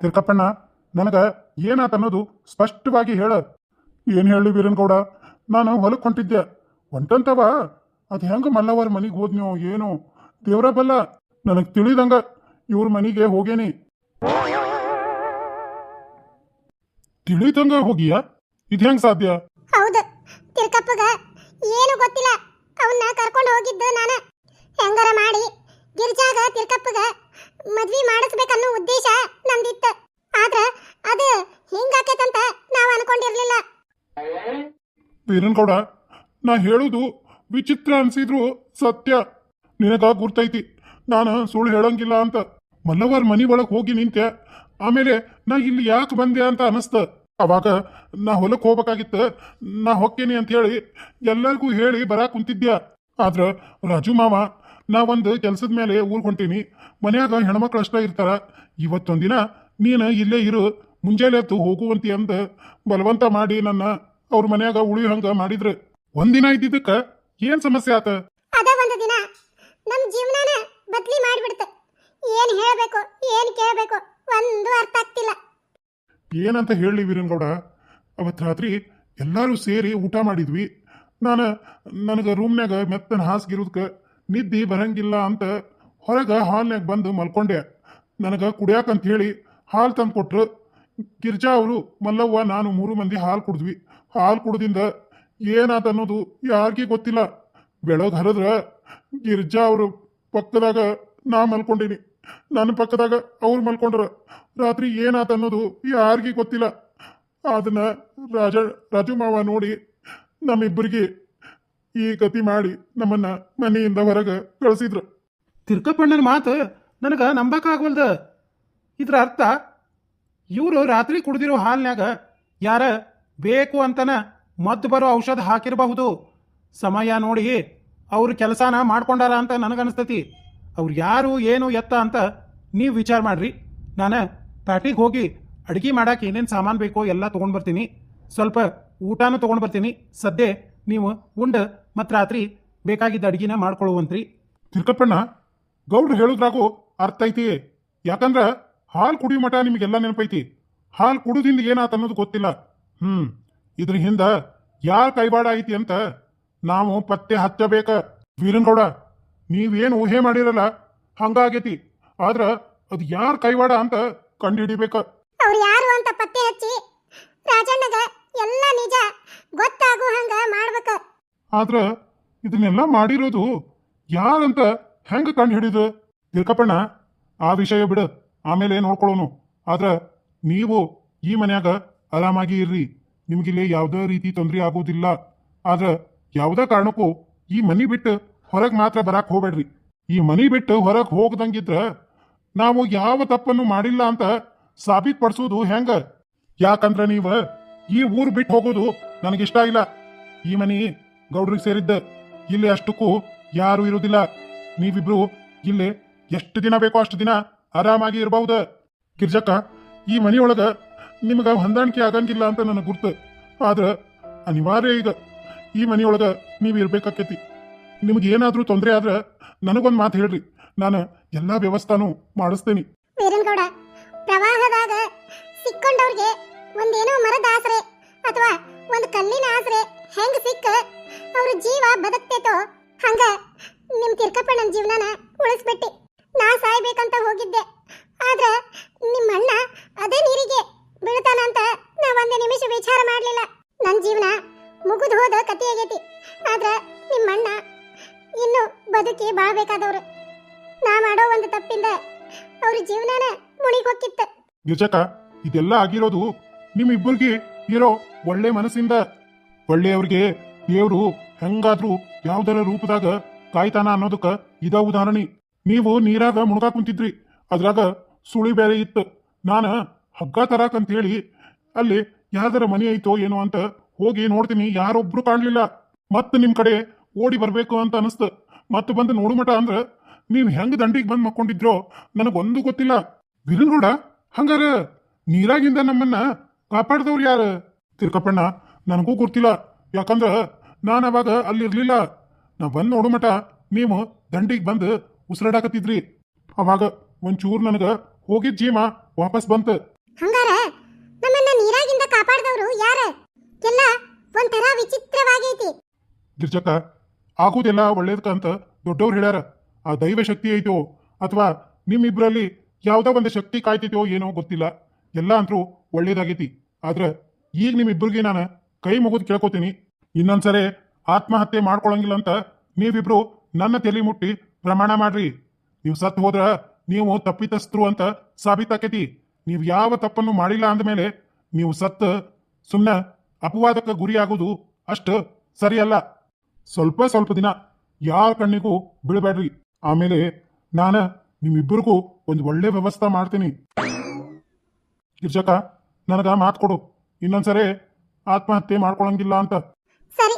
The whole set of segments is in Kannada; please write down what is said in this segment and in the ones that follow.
ತಿರ್ಕಪ್ಪಣ್ಣ, ನನಗೆ ಏನಾತ ಅನ್ನೋದು ಸ್ಪಷ್ಟವಾಗಿ ಹೇಳ. ಏನು ಹೇಳಿ ವೀರನ್ಗೌಡ? ನಾನು ಹೊಲಕ್ಕೆ ಹೊಂಟಿದ್ದೆ. ಹೊಂಟಂತವ ಅದು ಹೆಂಗೆ ಮಲ್ಲವರ ಮನೆಗೆ ಹೋದ್ನೋ ಏನೋ. ದೇವ್ರ ಬಲ್ಲ, ನನಗೆ ತಿಳಿದಂಗ ಇವ್ರ ಮನೆಗೆ ಹೋಗೇನಿ. ತಿಳಿದಂಗ ಹೋಗಿಯ? ಇದು ಹೆಂಗ್ ಸಾಧ್ಯ? ಹೌದು. ತಿರ್ಕಪ್ಪಗ ಏನು ಗೊತ್ತಿಲ್ಲ. ಅವನ್ನ ಕರ್ಕೊಂಡು ಹೋಗಿದ್ದು ನಾನು. ಹೆಂಗಾರ ಮಾಡಿ. ಗಿರ್ಜಾಗ ತಿರ್ಕಪ್ಪಗ ಮದ್ವಿ ಮಾಡಿಸ್ಬೇಕನ್ನೋ ಉದ್ದೇಶ ನಂದಿತ್ತು ಆದ್ರ ಅದು ಹಿಂಗಾಕೈತಂತ ನಾವು ಅನ್ಕೊಂಡಿರ್ಲಿಲ್ಲ. ವೀರನ್ಗೌಡ ನಾ ಹೇಳುದು ವಿಚಿತ್ರ ಅನ್ಸಿದ್ರು ಸತ್ಯ. ನಿನಗ ಗುರ್ತೈತಿ. ನಾನು ಸುಳ್ಳು ಹೇಳಂಗಿಲ್ಲ ಅಂತ. ಮಲ್ಲವರ್ ಮನಿ ಒಳಗೆ ಹೋಗಿ ನಿಂತೆ ಆಮೇಲೆ ನಾ ಇಲ್ಲಿ ಯಾಕೆ ಬಂದೆ ಅಂತ ಅನಸ್ತ. ಅವಾಗ ನಾ ಹೊಲಕ್ಕೆ ಹೋಗ್ಬೇಕಾಗಿತ್ತು. ನಾ ಹೊಕ್ಕೇನಿ ಅಂತ ಹೇಳಿ ಎಲ್ಲರಿಗೂ ಹೇಳಿ ಬರಾಕ್ ಕುಂತಿದ್ಯಾ. ಆದ್ರ ರಾಜು ಮಾವ ನಾ ಒಂದು ಕೆಲಸದ ಮೇಲೆ ಊರ್ ಹೊಂಟೀನಿ. ಮನ್ಯಾಗ ಹೆಣ್ಮಕ್ಳು ಅಷ್ಟೇ ಇರ್ತಾರ. ಇವತ್ತೊಂದಿನ ನೀನು ಇಲ್ಲೇ ಇರು. ಮುಂಜಾನೆ ಎದ್ದು ಹೋಗುವಂತಿ ಅಂದ. ಬಲವಂತ ಮಾಡಿ ನನ್ನ ಅವ್ರ ಮನ್ಯಾಗ ಉಳಿ ಹಂಗ ಮಾಡಿದ್ರು ಒಂದಿನ ಇದ್ದಿದ್ದಕ್ಕ ಏನ್ ಸಮಸ್ಯೆ ಆತ? ಅದ ಒಂದು ದಿನ ನಮ್ಮ ಜೀವನನ ಬದ್ಲಿ ಮಾಡಿಬಿಡ್ತ. ಏನ್ ಹೇಳ್ಬೇಕು ಏನ್ ಕೇಳ್ಬೇಕು ಒಂದು ಅರ್ಥ ಆಗ್ತಿಲ್ಲ. ಏನಂತ ಹೇಳಿ ವೀರನ್ಗೌಡ ಅವತ್ತು ರಾತ್ರಿ ಎಲ್ಲರೂ ಸೇರಿ ಊಟ ಮಾಡಿದ್ವಿ. ನಾನು ನನಗೆ ರೂಮ್ನಾಗ ಮೆತ್ತನ ಹಾಸ್ಗಿರೋದಕ್ಕೆ ನಿದ್ದೆ ಬರಂಗಿಲ್ಲ ಅಂತ ಹೊರಗೆ ಹಾಲ್ನ್ಯಾಗ ಬಂದು ಮಲ್ಕೊಂಡೆ. ನನಗೆ ಕುಡಿಯಾಕಂತ ಹೇಳಿ ಹಾಲು ತಂದು ಕೊಟ್ರು ಗಿರ್ಜಾ ಅವರು, ಮಲ್ಲವ್ವ, ನಾನು ಮೂರು ಮಂದಿ ಹಾಲು ಕುಡಿದ್ವಿ. ಹಾಲು ಕುಡ್ದಿಂದ ಏನಾತ ಅನ್ನೋದು ಯಾರಿಗೆ ಗೊತ್ತಿಲ್ಲ. ಬೆಳಗ್ಗೆ ಹರಿದ್ರ ಗಿರ್ಜಾ ಅವರು ಪಕ್ಕದಾಗ ನಾ ಮಲ್ಕೊಂಡೀನಿ. ನನ್ನ ಪಕ್ಕದಾಗ ಅವ್ರು ಮಲ್ಕೊಂಡ್ರ. ರಾತ್ರಿ ಏನಾತ ಅನ್ನೋದು ಯಾರಿಗೆ ಗೊತ್ತಿಲ್ಲ. ಅದನ್ನ ರಾಜ, ರಾಜು ಮಾವ ನೋಡಿ ನಮ್ಮಿಬ್ಬರಿಗೆ ಈ ಗತಿ ಮಾಡಿ ನಮ್ಮನ್ನ ಮನೆಯಿಂದ ಹೊರಗೆ ಕಳಿಸಿದ್ರು. ತಿರ್ಕಪ್ಪಣ್ಣನ ಮಾತು ನನಗೆ ನಂಬಕ್ಕಾಗವಲ್ದ. ಇದ್ರ ಅರ್ಥ, ಇವರು ರಾತ್ರಿ ಕುಡಿದಿರೋ ಹಾಲಿನ್ಯಾಗ ಯಾರ ಬೇಕು ಅಂತನ ಮದ್ದು ಬರೋ ಔಷಧ ಹಾಕಿರಬಹುದು. ಸಮಯ ನೋಡಿ ಅವ್ರ ಕೆಲಸನ ಮಾಡ್ಕೊಂಡಾರ ಅಂತ ನನಗನ್ಸ್ತತಿ. ಅವ್ರು ಯಾರು ಏನು ಎತ್ತ ಅಂತ ನೀವು ವಿಚಾರ ಮಾಡ್ರಿ. ನಾನು ಪ್ಯಾಟಿಗೆ ಹೋಗಿ ಅಡುಗೆ ಮಾಡಕ್ಕೆ ಏನೇನು ಸಾಮಾನು ಬೇಕೋ ಎಲ್ಲ ತೊಗೊಂಡು ಬರ್ತೀನಿ. ಸ್ವಲ್ಪ ಊಟನೂ ತೊಗೊಂಡು ಬರ್ತೀನಿ. ಸದ್ಯ ನೀವು ಉಂಡ ಮತ್ತು ರಾತ್ರಿ ಬೇಕಾಗಿದ್ದ ಅಡುಗೆನ ಮಾಡ್ಕೊಳ್ಳುವಂತ್ರಿ. ತಿರ್ಕಪ್ಪಣ್ಣ ಗೌಡ್ರು ಹೇಳುದ್ರಾಗೂ ಅರ್ಥ ಐತಿ ಯಾಕಂದ್ರೆ ಹಾಲು ಕುಡಿಯೋ ಮಠ ನಿಮಗೆಲ್ಲ ನೆನಪೈತಿ. ಹಾಲು ಕುಡಿದಿಂದ ಏನಾತ ಅನ್ನೋದು ಗೊತ್ತಿಲ್ಲ. ಹ್ಮ್ ಇದ್ರ ಹಿಂದ ಯಾರ ಕೈಬಾಡ ಐತಿ ಅಂತ ನಾವು ಪತ್ತೆ ಹಚ್ಚಬೇಕ. ವೀರನ್ಗೌಡ ನೀವೇನು ಊಹೆ ಮಾಡಿರಲ್ಲ ಹಂಗಾಗೈತಿ. ಆದ್ರ ಅದು ಯಾರ ಕೈವಾಡ ಅಂತ ಕಂಡುಹಿಡಿಬೇಕು. ಅವ್ರು ಯಾರು ಅಂತ ಪತ್ತೆ ಹಚ್ಚಿ ರಾಜಣ್ಣಗ ಎಲ್ಲ ನಿಜ. ಗೊತ್ತಾಗೋ ಹಂಗ ಮಾಡ್ಬೇಕು. ಆದ್ರ ಇದನ್ನೆಲ್ಲ ಮಾಡಿರೋದು ಯಾರಂತ ಹೆಂಗ ಕಂಡು ಹಿಡಿದು? ತಿರ್ಕಪ್ಪಣ್ಣ, ಆ ವಿಷಯ ಬಿಡು. ಆಮೇಲೆ ನೋಡ್ಕೊಳ್ಳೋನು. ಆದ್ರ ನೀವು ಈ ಮನ್ಯಾಗ ಆರಾಮಾಗಿ ಇರ್ರಿ. ನಿಮ್ಗಿಲ್ಲಿ ಯಾವುದೇ ರೀತಿ ತೊಂದರೆ ಆಗೋದಿಲ್ಲ. ಆದ್ರ ಯಾವುದೇ ಕಾರಣಕ್ಕೂ ಈ ಮನಿ ಬಿಟ್ಟು ಹೊರಗೆ ಮಾತ್ರ ಬರಾಕ್ ಹೋಗ್ಬೇಡ್ರಿ. ಈ ಮನಿ ಬಿಟ್ಟು ಹೊರಗೆ ಹೋಗದಂಗಿದ್ರ ನಾವು ಯಾವ ತಪ್ಪನ್ನು ಮಾಡಿಲ್ಲ ಅಂತ ಸಾಬೀತ್ ಪಡಿಸೋದು ಹೆಂಗ? ಯಾಕಂದ್ರ ನೀವ ಈ ಊರು ಬಿಟ್ಟು ಹೋಗೋದು ನನಗಿಷ್ಟ ಇಲ್ಲ. ಈ ಮನಿ ಗೌಡ್ರಿಗೆ ಸೇರಿದ್ದ. ಇಲ್ಲಿ ಅಷ್ಟಕ್ಕೂ ಯಾರು ಇರುವುದಿಲ್ಲ. ನೀವಿಬ್ರು ಇಲ್ಲಿ ಎಷ್ಟು ದಿನ ಬೇಕೋ ಅಷ್ಟು ದಿನ ಆರಾಮಾಗಿ ಇರಬಹುದು ಗಿರ್ಜಕ್ಕ, ಈ ಮನೆಯೊಳಗ ನಿಮಗ ಹೊಂದಾಣಿಕೆ ಆಗಂಗಿಲ್ಲ ಅಂತ ನನಗೆ ಗುರ್ತು. ಆದ್ರೆ ಅನಿವಾರ್ಯ ಈಗ ಈ ಮನೆಯೊಳಗ ನೀವು ಇರ್ಬೇಕಾಕೈತಿ. ನಿಮ್ಗೆ ಏನಾದರೂ ತೊಂದರೆ ಆದ್ರೆ ನನಗೊಂದು ಮಾತು ಹೇಳ್ರಿ. ನಾನು ಎಲ್ಲಾ ವ್ಯವಸ್ಥಾನು ಮಾಡಿಸ್ತೇನೆ. ಪ್ರವಾಹದಾಗ ಸಿಕ್ಕೊಂಡವ್ರಿಗೆ ಒಂದೇನೋ ಮರದ ಆಸರೆ ಅಥವಾ ಒಂದು ಕಲ್ಲಿನ ಆಸರೆ ಹೆಂಗ್ ಸಿಕ್ಕ? ಅವ್ರ ಜೀವ ಬದುಕ್ತೇತೋ ಹಂಗ ನಿಮ್ ತಿರ್ಕಪ್ಪಣ್ಣನ ಜೀವನನ ಉಳಿಸ್ಬಿಟ್ಟಿ. ನಾ ಸಾಯ್ಬೇಕಂತ ಹೋಗಿದ್ದೆ. ಆದ್ರ ನಿಮ್ಮ ಅಣ್ಣ ಅದೇ ನೀರಿಗೆ ಬೀಳ್ತಾನಂತ ನಾ ಒಂದೇ ನಿಮಿಷ ವಿಚಾರ ಮಾಡಲಿಲ್ಲ. ನನ್ನ ಜೀವನ ಮುಗಿದು ಹೋದ ಕತಿ ಆಗೈತಿ. ಆದ್ರ ನಿಮ್ಮ ಅಣ್ಣ ಇನ್ನು ಬದುಕಿ ಬಾಳ್ಬೇಕಾದವ್ರು. ನಾ ಮಾಡೋ ಒಂದು ತಪ್ಪಿಂದ ಅವ್ರ ಜೀವನನ ಮುಣಿಗ್ ಹೋಗಿತ್ತು ಗಿರ್ಜಕ್ಕ ಇದೆಲ್ಲ ಆಗಿರೋದು ನಿಮ್ಮಿಬ್ಬರಿಗೆ ಇರೋ ಒಳ್ಳೆ ಮನಸ್ಸಿಂದ ಒಳ್ಳೆಯವ್ರಿಗೆ ದೇವರು ಹೆಂಗಾದ್ರೂ ಯಾವ್ದರ ರೂಪದಾಗ ಕಾಯ್ತಾನ ಅನ್ನೋದಕ್ಕ ಇದ ಉದಾಹರಣೆ. ನೀವು ನೀರಾಗ ಮುಳುಗಾಕ್ ಕುಂತಿದ್ರಿ, ಅದ್ರಾಗ ಸುಳಿ ಬೇರೆ ಇತ್ತು. ನಾನ ಹಗ್ಗ ತರಾಕಂತ ಹೇಳಿ ಅಲ್ಲಿ ಯಾವ್ದರ ಮನೆ ಐತೋ ಏನೋ ಅಂತ ಹೋಗಿ ನೋಡ್ತೀನಿ, ಯಾರೊಬ್ರು ಕಾಣ್ಲಿಲ್ಲ. ಮತ್ತೆ ನಿಮ್ ಕಡೆ ಓಡಿ ಬರ್ಬೇಕು ಅಂತ ಅನಿಸ್ತು. ಮತ್ತೆ ಬಂದು ನೋಡುಮಟ ಅಂದ್ರ ನೀವ್ ಹೆಂಗ್ ದಂಡಿಗೆ ಬಂದ್ ಮಕ್ಕೊಂಡಿದ್ರೋ ನನಗೊಂದು ಗೊತ್ತಿಲ್ಲ. ವೀರನ್ಗೌಡ ಹಂಗಾರ ನೀರಾಗಿಂದ ನಮ್ಮನ್ನ ಕಾಪಾಡ್ದವ್ರು ಯಾರ? ತಿರ್ಕಪ್ಪಣ್ಣ ನನಗೂ ಗೊತ್ತಿಲ್ಲ. ಯಾಕಂದ್ರ ನಾನು ಅವಾಗ ಅಲ್ಲಿ ಇರ್ಲಿಲ್ಲ. ನಾ ಬಂದು ನೋಡು ಮಟ ನೀವು ದಂಡಿಗೆ ಬಂದು ಉಸಿರಾಡಕತ್ತಿದ್ರಿ. ಅವಾಗ ಒಂಚೂರು ನನಗ ಹೋಗಿದ್ ಜೀವ ವಾಪಸ್ ಬಂತು. ಹಂಗಾರ ನಮ್ಮನ್ನ ನೀರಾಗಿಂದ ಕಾಪಾಡ್ದವ್ರು ಯಾರ? ಎಲ್ಲ ಒಂಥರ ವಿಚಿತ್ರವಾಗೈತಿ. ಗಿರ್ಜಕ್ಕ ಆಗುದೆಲ್ಲ ಒಳ್ಳೇದಕ್ಕಂತ ದೊಡ್ಡವ್ರು ಹೇಳ್ಯಾರ. ಆ ದೈವ ಶಕ್ತಿ ಐತೋ ಅಥವಾ ನಿಮ್ಮಿಬ್ರಲ್ಲಿ ಯಾವುದೋ ಒಂದು ಶಕ್ತಿ ಕಾಯ್ತೈತೋ ಏನೋ ಗೊತ್ತಿಲ್ಲ. ಎಲ್ಲ ಅಂತರೂ ಒಳ್ಳೇದಾಗೈತಿ. ಆದ್ರ ಈಗ ನಿಮ್ಮಿಬ್ರಿಗೆ ನಾನು ಕೈ ಮುಗಿದು ಕೇಳ್ಕೊತೀನಿ. ಇನ್ನೊಂದ್ಸರಿ ಆತ್ಮಹತ್ಯೆ ಮಾಡ್ಕೊಳಂಗಿಲ್ಲ ಅಂತ ನೀವಿಬ್ರು ನನ್ನ ತಲೆ ಮುಟ್ಟಿ ಪ್ರಮಾಣ ಮಾಡ್ರಿ. ನೀವು ಸತ್ ಹೋದ್ರ ನೀವು ತಪ್ಪಿತಸ್ಥರು ಅಂತ ಸಾಬೀತಾಕೈತಿ. ನೀವು ಯಾವ ತಪ್ಪನ್ನು ಮಾಡಿಲ್ಲ ಅಂದಮೇಲೆ ನೀವು ಸತ್ ಸುಮ್ಮನೆ ಅಪವಾದಕ್ಕೆ ಗುರಿಯಾಗೋದು ಅಷ್ಟು ಸರಿಯಲ್ಲ. ಸ್ವಲ್ಪ ಸ್ವಲ್ಪ ದಿನ ಯಾರ ಕಣ್ಣಿಗೂ ಬೀಳಬೇಡ್ರಿ. ಆಮೇಲೆ ನಾನು ನಿಮ್ಮಿಬ್ಬರಿಗೂ ಒಂದು ಒಳ್ಳೆ ವ್ಯವಸ್ಥೆ ಮಾಡ್ತೀನಿ. ಗಿರ್ಜಕ ನನಗ ಮಾತು ಕೊಡು. ಇನ್ನೊಂದ್ಸರಿ ಆತ್ಮಹತ್ಯೆ ಮಾಡ್ಕೊಳಂಗಿಲ್ಲ ಅಂತ. ಸರಿ.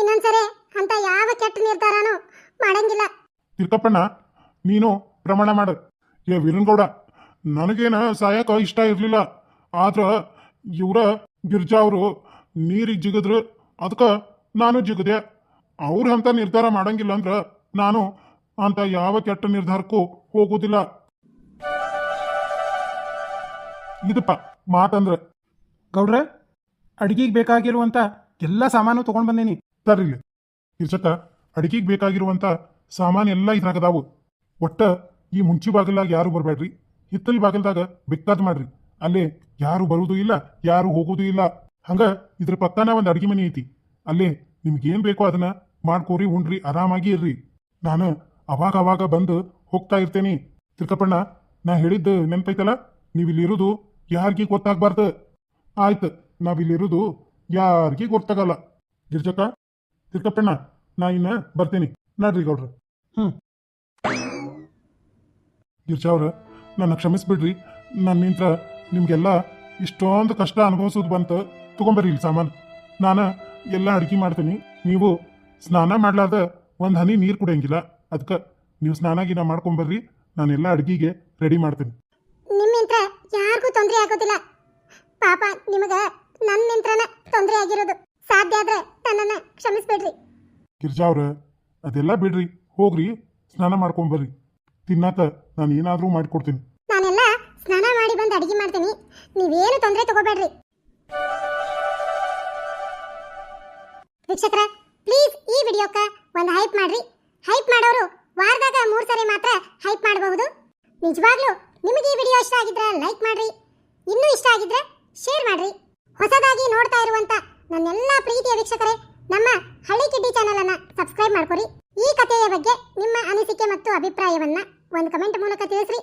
ಇನ್ನೊಂದ್ಸರಿ ಅಂತ ಯಾವ ಕೆಟ್ಟ ನಿರ್ಧಾರನೂ ಮಾಡಂಗಿಲ್ಲ. ತಿರ್ಕಪ್ಪಣ್ಣ ನೀನು ಪ್ರಮಾಣ ಮಾಡು. ಏ ವೀರನ್ಗೌಡ ನನಗೇನ ಸಾಯಕ ಇಷ್ಟ ಇರಲಿಲ್ಲ. ಆದ್ರ ಇವರ ಗಿರ್ಜಾ ಅವರು ನೀರಿಗೆ ಜಿಗದ್ರು. ಅದಕ್ಕೆ ನಾನು ಜಿಗದೆ. ಅವ್ರ ಅಂತ ನಿರ್ಧಾರ ಮಾಡಂಗಿಲ್ಲ ಅಂದ್ರ ನಾನು ಅಂತ ಯಾವ ಕೆಟ್ಟ ನಿರ್ಧಾರಕ್ಕೂ ಹೋಗೋದಿಲ್ಲ. ಇದಪ್ಪ. ಮಾತಂದ್ರ. ಗೌಡ್ರ ಅಡಿಗೆಗೆ ಬೇಕಾಗಿರುವಂಥ ಎಲ್ಲ ಸಾಮಾನು ತಗೊಂಡ್ ಬಂದೇನಿ. ತರ್ರಿ ಇರ್ಚಕ್ಕ ಅಡಿಗೆಗೆ ಬೇಕಾಗಿರುವಂಥ ಸಾಮಾನು ಎಲ್ಲ ಇದ್ರಾಗದಾವು ಒಟ್ಟ ಈ ಮುಂಚಿ ಬಾಗಿಲಾಗ ಯಾರು ಬರಬೇಡ್ರಿ ಹಿತ್ತಲ್ ಬಾಗಿಲ್ದಾಗ ಬಿತ್ತಾದ್ ಮಾಡ್ರಿ. ಅಲ್ಲಿ ಯಾರು ಬರುವುದು ಇಲ್ಲ ಯಾರು ಹೋಗುದು ಇಲ್ಲ. ಹಂಗ ಇದ್ರ ಪಕ್ಕನ ಒಂದು ಅಡಿಗೆ ಮನೆ ಐತಿ. ಅಲ್ಲೇ ನಿಮ್ಗೇನು ಬೇಕೋ ಅದನ್ನ ಮಾಡ್ಕೋರಿ ಉಣ್ರಿ ಆರಾಮಾಗಿ ಇರ್ರಿ. ನಾನು ಅವಾಗ ಅವಾಗ ಬಂದು ಹೋಗ್ತಾ ಇರ್ತೇನೆ. ತಿರ್ಕಪ್ಪಣ್ಣ ನಾ ಹೇಳಿದ್ದು ನೆನ್ಪೈತಲ್ಲ? ನೀವಿಲ್ಲಿರುವುದು ಯಾರಿಗೂ ಗೊತ್ತಾಗ್ಬಾರ್ದು? ಆಯ್ತು ನಾವಿಲ್ಲಿರೋದು ಯಾರಿಗೆ ಗೊತ್ತಾಗಲ್ಲ. ಗಿರ್ಜಕ್ಕ ತಿರ್ಕಪ್ಪಣ್ಣ, ನಾ ಇನ್ನ ಬರ್ತೀನಿ. ನಡ್ರಿ ಗೌಡ್ರ. ಹ್ಮ್. ಗಿರ್ಜಾ ಅವ್ರ, ನನ್ನ ಕ್ಷಮಿಸ್ಬಿಡ್ರಿ. ನನ್ನ ನಿಂತ್ರ ನಿಮ್ಗೆಲ್ಲ ಇಷ್ಟೊಂದು ಕಷ್ಟ ಅನುಭವಿಸೋದು ಬಂತು. ತಗೊಂಬರ್ರಿ ಇಲ್ಲಿ ಸಾಮಾನು. ನಾನು ಎಲ್ಲ ಅಡ್ಗೆ ಮಾಡ್ತೀನಿ. ನೀವು ಸ್ನಾನ ಮಾಡ್ಲಾರ್ದ ಒಂದು ಹನಿ ನೀರು ಕುಡಿಯಂಗಿಲ್ಲ. ಅದಕ್ಕೆ ನೀವು ಸ್ನಾನ ಗಿನ ಮಾಡ್ಕೊಂಬರ್ರಿ. ನಾನೆಲ್ಲ ಅಡುಗೆಗೆ ರೆಡಿ ಮಾಡ್ತೀನಿ. ಯಾರಿಗೂ ತೊಂದರೆ ಆಗೋದಿಲ್ಲ. ಪಾಪ ನಿಮಗ ನನ್ನಿಂತ್ರನ ತೊಂದರೆ ಆಗಿರೋದು. ಸಾಧ್ಯ ಆದ್ರೆ ನನ್ನನ್ನ ಕ್ಷಮಿಸ್ಬೇಡ್ರಿ. ಗಿರ್ಜಾ ಅವ್ರ ಅದೆಲ್ಲ ಬಿಡ್ರಿ. ಹೋಗ್ರಿ ಸ್ನಾನ ಮಾಡ್ಕೊಂಬರ್ರಿ ತಿನ್ನಾತ ನಾನು ಏನಾದರೂ ಮಾಡ್ಕೊಡ್ತೀನಿ. ನಾನೆಲ್ಲ ಸ್ನಾನ ಮಾಡಿ ಬಂದು ಅಡಿಗೆ ಮಾಡ್ತೀನಿ. ನೀವೇನು ತೊಂದರೆ ತಗೋಬೇಡ್ರಿ. ವೀಕ್ಷಕರ ಪ್ಲೀಸ್ ಈ ವಿಡಿಯೋಕ್ಕ ಒಂದು ಹೈಪ್ ಮಾಡ್ರಿ. ಹೈಪ್ ಮಾಡೋರು ವಾರದಾಗ ಮೂರು ಸರಿ ಮಾತ್ರ ಹೈಪ್ ಮಾಡಬಹುದು. ನಿಜವಾಗ್ಲೂ ನಿಮಗೆ ಈ ವಿಡಿಯೋ ಇಷ್ಟ ಆಗಿದ್ರೆ ಲೈಕ್ ಮಾಡ್ರಿ. ಇನ್ನೂ ಇಷ್ಟ ಆಗಿದ್ರೆ ಶೇರ್ ಮಾಡ್ರಿ. ಹೊಸದಾಗಿ ನೋಡ್ತಾ ಇರುವಂತ ನನ್ನೆಲ್ಲ ಪ್ರೀತಿಯ ವೀಕ್ಷಕರೇ, ನಮ್ಮ ಹಳ್ಳಿ ಕಿಡ್ಡಿ ಚಾನೆಲ್ ಅನ್ನ ಸಬ್ಸ್ಕ್ರೈಬ್ ಮಾಡ್ಕೊರಿ. ಈ ಕಥೆಯ ಬಗ್ಗೆ ನಿಮ್ಮ ಅನಿಸಿಕೆ ಮತ್ತು ಅಭಿಪ್ರಾಯವನ್ನ ಒಂದು ಕಮೆಂಟ್ ಮೂಲಕ ತಿಳಿಸ್ರಿ.